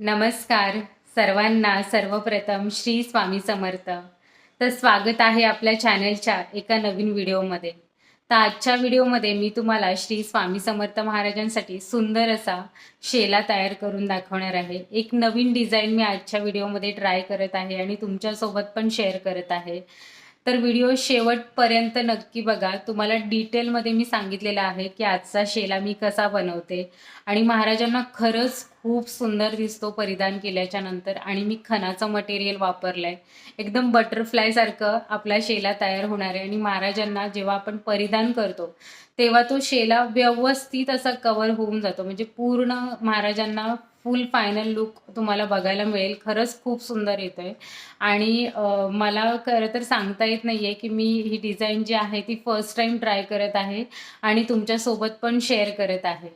नमस्कार सर्वांना. सर्वप्रथम श्री स्वामी समर्थ. तर स्वागत आहे आपल्या चॅनलच्या एका नवीन व्हिडिओमध्ये तर आजच्या व्हिडिओमध्ये मी तुम्हाला श्री स्वामी समर्थ महाराजांसाठी सुंदर असा शेला तयार करून दाखवणार आहे. एक नवीन डिझाईन मी आजच्या व्हिडिओमध्ये ट्राय करत आहे आणि तुमच्यासोबत पण शेअर करत आहे. तर व्हिडिओ शेवटपर्यंत नक्की बघा. तुम्हाला डिटेलमध्ये मी सांगितलेलं आहे की आजचा शेला मी कसा बनवते. आणि महाराजांना खरंच खूप सुंदर दिसतो परिधान केल्याच्यानंतर. आणि मी खणाचं मटेरियल वापरलंय. एकदम बटरफ्लाय सारखं आपला शेला तयार होणार आहे. आणि महाराजांना जेव्हा आपण परिधान करतो तेव्हा तो शेला व्यवस्थित असा कव्हर होऊन जातो. म्हणजे पूर्ण महाराजांना फुल फायनल लुक तुम्हाला बघायला मिळेल. खरंच खूप सुंदर येतोय. आणि मला खरं तर सांगता येत नाहीये की मी ही डिझाईन जी आहे ती फर्स्ट टाइम ट्राय करत आहे आणि तुमच्यासोबत पण शेअर करत आहे.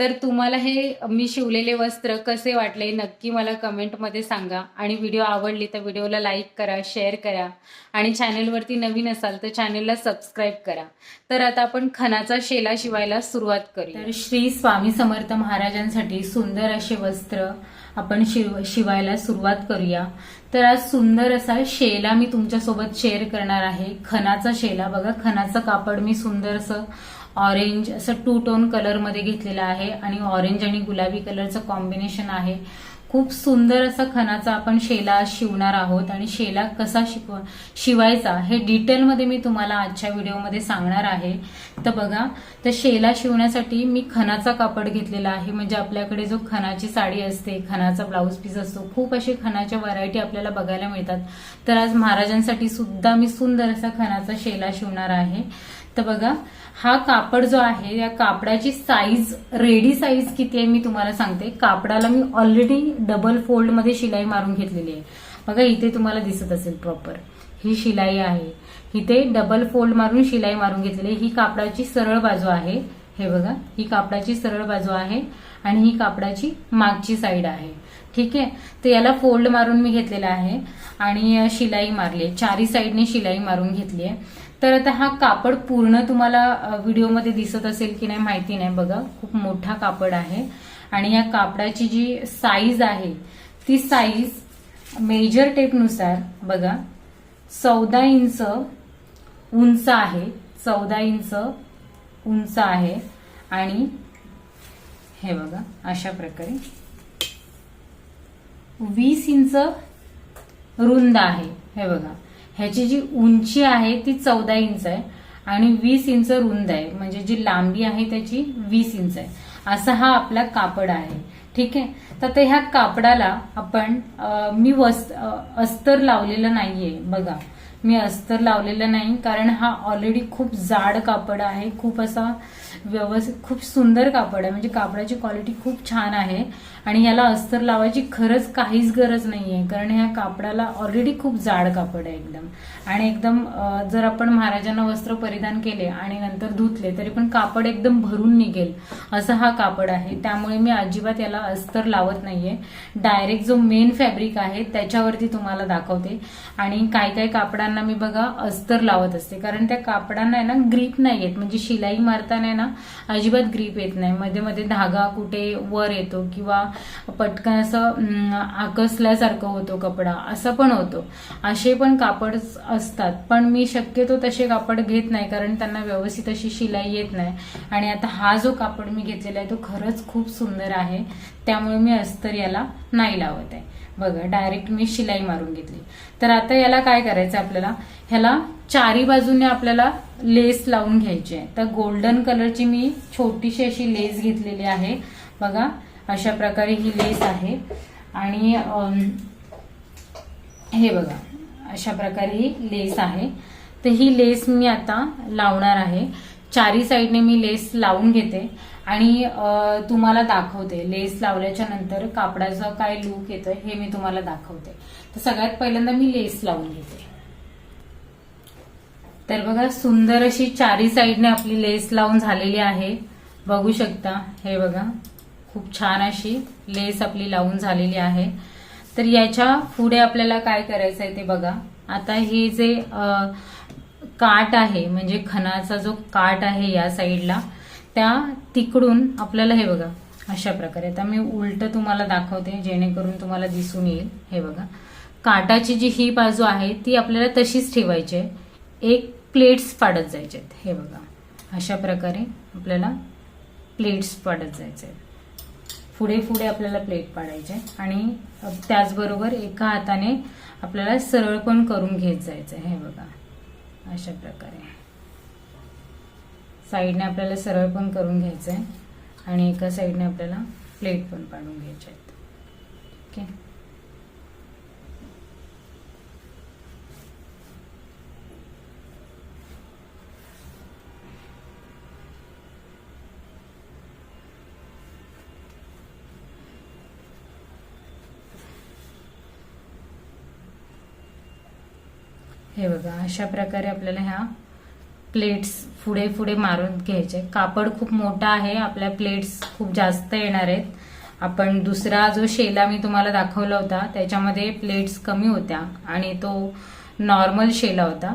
तर तुम्हाला हे मी शिवलेले वस्त्र कसे वाटले नक्की मला कमेंटमध्ये सांगा. आणि व्हिडिओ आवडली तर व्हिडिओला लाईक करा शेअर करा. आणि चॅनलवरती नवीन असाल तर चॅनलला सबस्क्राईब करा. तर आता आपण खणाचा शेला शिवायला सुरुवात करू तर श्री स्वामी समर्थ महाराजांसाठी सुंदर असे वस्त्र आपण शिव शिवायला सुरुवात करूया. तर आज सुंदर असा शेला मी तुमच्यासोबत शेअर करणार आहे. खणाचा शेला. बघा खणाचं कापड मी सुंदर असं ऑरेंज असं टू टोन कलरमध्ये घेतलेला आहे आणि ऑरेंज आणि गुलाबी कलरचं कॉम्बिनेशन आहे. खूप सुंदर असा खणाचा आपण शेला शिवणार आहोत आणि शेला कसा शिकव शिवायचा हे डिटेलमध्ये मी तुम्हाला आजच्या व्हिडिओमध्ये सांगणार आहे. तर बघा तर शेला शिवण्यासाठी मी खणाचा कापड घेतलेला आहे. म्हणजे आपल्याकडे जो खणाची साडी असते खणाचा ब्लाऊज पीस असतो खूप असे खणाच्या व्हरायटी आपल्याला बघायला मिळतात. तर आज महाराजांसाठी सुद्धा मी सुंदर असा खणाचा शेला शिवणार आहे. तर बघा हा कापड जो आहे या कापडाची साईज रेडी साईज किती आहे मी तुम्हाला सांगते. कापडाला मी ऑलरेडी डबल फोल्डमध्ये शिलाई मारून घेतलेली आहे. बघा इथे तुम्हाला दिसत असेल प्रॉपर ही शिलाई आहे. इथे डबल फोल्ड मारून शिलाई मारून घेतलेली आहे. ही कापडाची सरळ बाजू आहे. हे बघा ही कापडाची सरळ बाजू आहे आणि ही कापडाची मागची साईड आहे. ठीक आहे? तर याला फोल्ड मारून मी घेतलेला आहे आणि शिलाई मारली आहे. चारी साईडने शिलाई मारून घेतली आहे. तर आता हा कापड पूर्ण तुम्हाला व्हिडिओमध्ये दिसत असेल की नाही माहिती नाही बघा. खूप मोठा कापड आहे. आणि या कापडाची जी साईज आहे ती साईज मेजर टेपनुसार बघा चौदा इंच उंच आहे. चौदा इंच उंच आहे. आणि हे बघा अशा प्रकारे वीस इंच रुंद आहे. हे बघा. ह्याची जी उंची आहे ती चौदा इंच आहे आणि वीस इंच रुंद आहे. म्हणजे जी लांबी आहे त्याची वीस इंच आहे. असा हा आपला कापड आहे. ठीक आहे? तर ते ह्या कापडाला आपण मी वस्त अस्तर लावलेलं नाहीये. बघा. मी अस्तर लावलेलं नाही कारण हा ऑलरेडी खूप जाड कापड आहे खूप असा व्यवस्थित खूप सुंदर कापड आहे. म्हणजे कापडाची क्वालिटी खूप छान आहे आणि याला अस्तर लावायची खरंच काहीच गरज नाही आहे कारण ह्या कापडाला ऑलरेडी खूप जाड कापड आहे एकदम. आणि एकदम जर आपण महाराजांना वस्त्र परिधान केले आणि नंतर धुतले तरी पण कापड एकदम भरून निघेल असं हा कापड आहे. त्यामुळे मी अजिबात याला अस्तर लावत नाहीये. डायरेक्ट जो मेन फॅब्रिक आहे त्याच्यावरती तुम्हाला दाखवते. आणि काही काही कापडांना मी बघा अस्तर लावत असते. कारण त्या कापडांना आहे ना ग्रीप नाही येत. म्हणजे शिलाई मारताना आहे ना अजिबात ग्रीप येत नाही. मध्ये मध्ये धागा कुठे वर येतो किंवा पटकन असं आकसल्यासारखं होतो कपडा. असं पण होतो. असे पण कापड असतात. पण मी शक्यतो तसे कापड घेत नाही. कारण त्यांना व्यवस्थित अशी शिलाई येत नाही. आणि आता हा जो कापड मी घेतलेला आहे तो खरंच खूप सुंदर आहे. त्यामुळे मी अस्तर याला नाही लावत आहे. बघा डायरेक्ट मी शिलाई मारून घेतली. तर आता याला काय करायचं आपल्याला? ह्याला चारी बाजूने आपल्याला लेस लावून घ्यायची आहे. तर गोल्डन कलरची मी छोटीशी अशी लेस घेतलेली आहे. बघा अशा प्रकारे ही लेस आहे. आणि हे बघा अशा प्रकारे ही लेस आहे. तर ही लेस मी आता लावणार आहे. चारी साईडने मी लेस लावून घेते आणि तुम्हाला दाखवते. लेस लावल्याच्या नंतर कापडाचा काय लुक येतोय हे मी तुम्हाला दाखवते. तर सगळ्यात पहिल्यांदा मी लेस लावून घेते. तर बघा सुंदर अशी चारी साईडने आपली लेस लावून झालेली आहे. बघू शकता हे बघा खूप छान अशी लेस आपली लावून झालेली आहे. तर याच्यापुढे आपल्याला काय करायचं आहे ते बघा. आता हे जे आ, काट आहे म्हणजे खणाचा जो काट आहे या साईडला त्या तिकडून आपल्याला हे बघा अशा प्रकारे. आता मी उलट तुम्हाला दाखवते जेणेकरून तुम्हाला दिसून येईल. हे बघा. काटाची जी ही बाजू आहे ती आपल्याला तशीच ठेवायची आहे. एक प्लेट्स पाडत जायचे आहेत. हे बघा. अशा प्रकारे आपल्याला प्लेट्स पाडत जायचे आहेत. पुढे पुढे आपल्याला प्लेट पाडायचे आणि त्याचबरोबर एका हाताने आपल्याला सरळ पण करून घेत जायचं आहे. हे बघा. अशा प्रकारे. साईडने आपल्याला सरळ पण करून घ्यायचं आहे आणि एका साईडने आपल्याला प्लेट पण पाडून घ्यायच्या आहेत. ओके? हे बघा अशा प्रकारे आपल्याला ह्या प्लेट्स पुढे पुढे मारून घ्यायचे. कापड खूप मोठा आहे आपल्या प्लेट्स खूप जास्त येणार आहेत. आपण दुसरा जो शेला मी तुम्हाला दाखवला होता त्याच्यामध्ये प्लेट्स कमी होत्या आणि तो नॉर्मल शेला होता.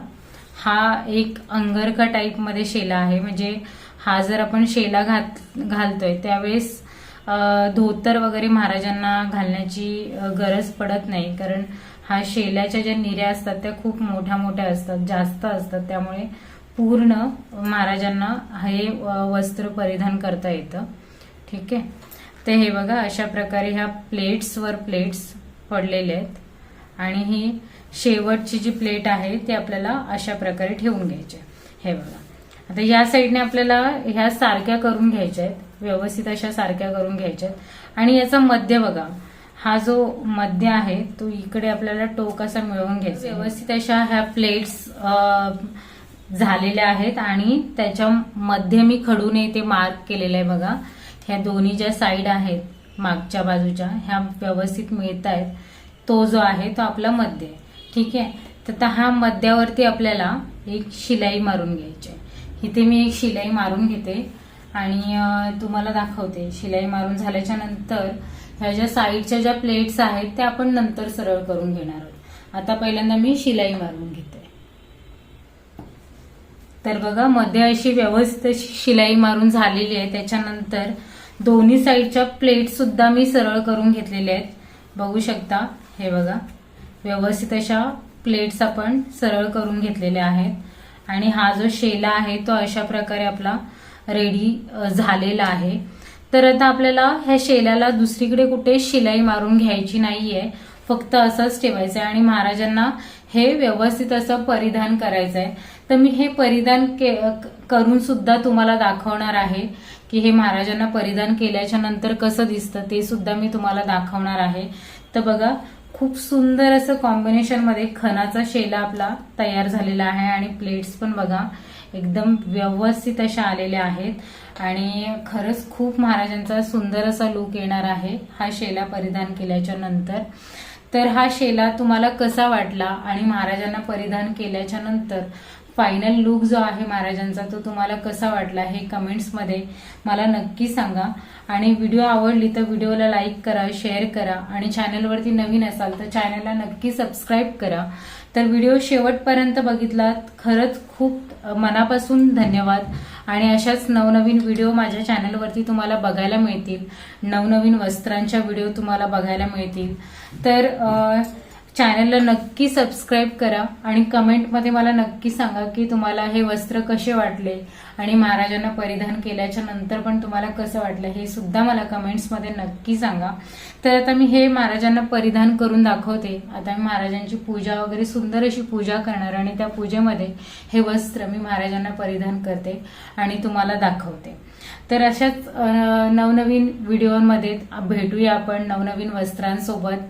हा एक अंगरका टाईपमध्ये शेला आहे म्हणजे हा जर आपण शेला घात घालतोय त्यावेळेस धोतर वगैरे महाराजांना घालण्याची गरज पडत नाही. कारण हा शेल्याच्या ज्या निऱ्या असतात त्या खूप मोठ्या मोठ्या असतात जास्त असतात. त्यामुळे पूर्ण महाराजांना हे वस्त्र परिधान करता येतं. ठीक आहे? तर हे बघा अशा प्रकारे ह्या प्लेट्सवर प्लेट्स पडलेले आहेत. आणि ही शेवटची जी प्लेट आहे ती आपल्याला अशा प्रकारे ठेवून घ्यायची हे बघा. आता या साईडने आपल्याला ह्या सारख्या करून घ्यायच्या आहेत. व्यवस्थित अशा सारख्या करून घ्यायच्या आहेत. आणि याचा मध्य बघा. हा जो मध्य आहे तो इकडे आपल्याला टोक असा मिळवून घ्यायचा व्यवस्थित अशा ह्या प्लेट्स झालेल्या आहेत आणि त्याच्या मध्ये मी खडूने ते मार्क केलेलं आहे बघा. ह्या दोन्ही ज्या साईड आहेत मागच्या बाजूच्या ह्या व्यवस्थित मिळत आहेत तो जो आहे तो आपला मध्य आहे. ठीक आहे? तर हा मध्यावरती आपल्याला एक शिलाई मारून घ्यायची आहे. इथे मी एक शिलाई मारून घेते आणि तुम्हाला दाखवते. शिलाई मारून झाल्याच्यानंतर ह्या ज्या साईडच्या ज्या प्लेट्स आहेत त्या आपण नंतर सरळ करून घेणार आहोत. आता पहिल्यांदा मी शिलाई मारून घेते. तर बघा मध्ये अशी व्यवस्थित शिलाई मारून झालेली आहे. त्याच्यानंतर दोन्ही साईडच्या प्लेट सुद्धा मी सरळ करून घेतलेल्या आहेत. बघू शकता हे बघा. व्यवस्थित अशा प्लेट्स आपण सरळ करून घेतलेल्या आहेत. आणि हा जो शेला आहे तो अशा प्रकारे आपला रेडी झालेला आहे. तर आता आपल्याला ह्या शेल्याला दुसरीकडे कुठे शिलाई मारून घ्यायची नाहीये. फक्त असंच ठेवायचं आहे आणि महाराजांना हे व्यवस्थित असं परिधान करायचं आहे तर मी हे परिधान के करून सुद्धा तुम्हाला दाखवणार आहे की हे महाराजांना परिधान केल्याच्यानंतर कसं दिसतं ते सुद्धा मी तुम्हाला दाखवणार आहे. तर बघा खूप सुंदर असं कॉम्बिनेशनमध्ये खणाचा शेला आपला तयार झालेला आहे आणि प्लेट्स पण बघा एकदम व्यवस्थित अशा आलेल्या आहेत. आणि खरंच खूप महाराजांचा सुंदर असा लुक येणार आहे. हा शेला परिधान केल्याच्यानंतर. तर हा शेला तुम्हाला कसा वाटला आणि महाराजांना परिधान केल्याच्यानंतर फायनल लुक जो आहे महाराजांचा तो तुम्हाला कसा वाटला हे कमेंट्समध्ये मला नक्की सांगा. आणि व्हिडिओ आवडली तर व्हिडिओला लाईक करा शेअर करा आणि चॅनलवरती नवीन असाल तर चॅनलला नक्की सबस्क्राईब करा. तर व्हिडिओ शेवटपर्यंत बघितलात. खरंच खूप मनापासून धन्यवाद. आणि अशाच नवनवीन व्हिडिओ माझ्या चॅनलवरती तुम्हाला बघायला मिळतील. नवनवीन वस्त्रांच्या व्हिडिओ तुम्हाला बघायला मिळतील. तर चॅनलला नक्की सबस्क्राईब करा आणि कमेंटमध्ये मला नक्की सांगा की तुम्हाला हे वस्त्र कसे वाटले आणि महाराजांना परिधान केल्याच्यानंतर पण तुम्हाला कसं वाटलं हे सुद्धा मला कमेंट्समध्ये नक्की सांगा. तर आता मी हे महाराजांना परिधान करून दाखवते. आता मी महाराजांची पूजा वगैरे सुंदर अशी पूजा करणार आणि त्या पूजेमध्ये हे वस्त्र मी महाराजांना परिधान करते आणि तुम्हाला दाखवते. तर अशाच नवनवीन व्हिडिओमध्ये भेटूया आपण नवनवीन वस्त्रांसोबत.